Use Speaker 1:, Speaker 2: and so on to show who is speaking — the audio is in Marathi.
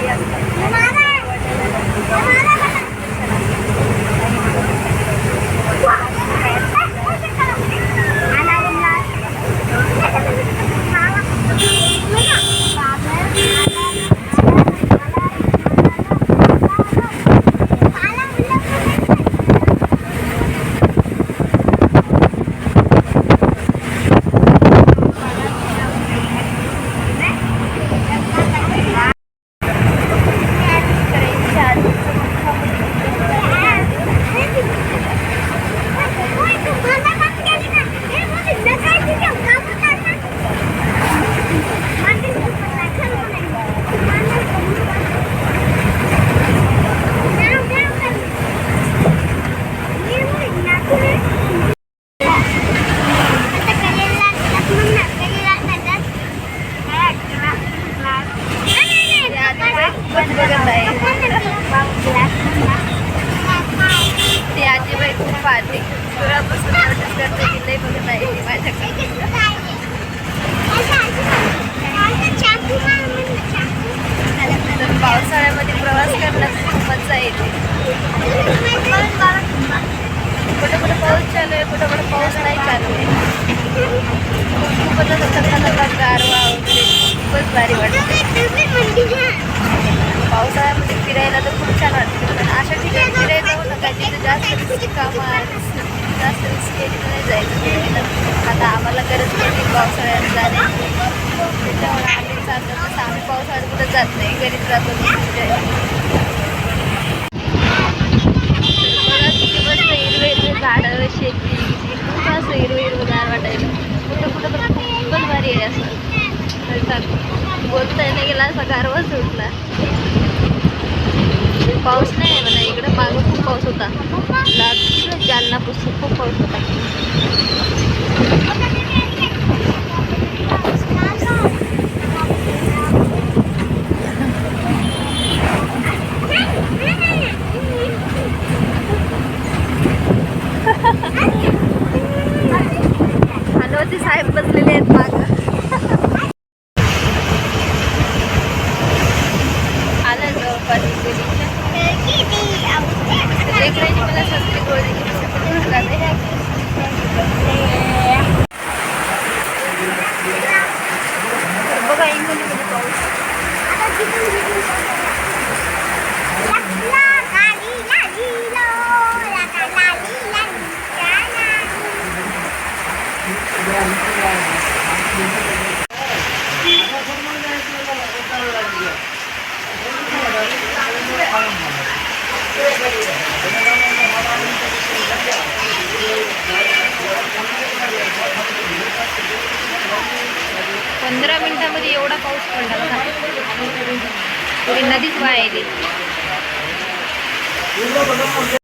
Speaker 1: やりたい。कुठं कुठं पाऊस नाही चालू आहे. खूपच असं थंड गारवा वगैरे. खूपच भारी वाटते. पावसाळ्यामध्ये फिरायला तर खूप छान वाटते. पण अशा ठिकाणी फिरायला जाऊ नका जिथे जास्त रिस्क कामं जास्त रिस्क नाही जायचं. आता आम्हाला गरज पडली पावसाळ्यात जाण्याची त्याच्यामुळे आम्ही चालतो तसं आम्ही पावसाळ्यात कुठं जात नाही. घरीच राहतो. आहे असं बोलता नाही गेला असा गारवा सुटला पाऊस नाही आहे म्हणा इकडं मागं खूप पाऊस होता. लाग जालना पुस्तक खूप पाऊस होता. हनुवती साहेब बसलेले आहेत पंधरा मिनिटामध्ये एवढा पाऊस पडला नदीच वाहिली.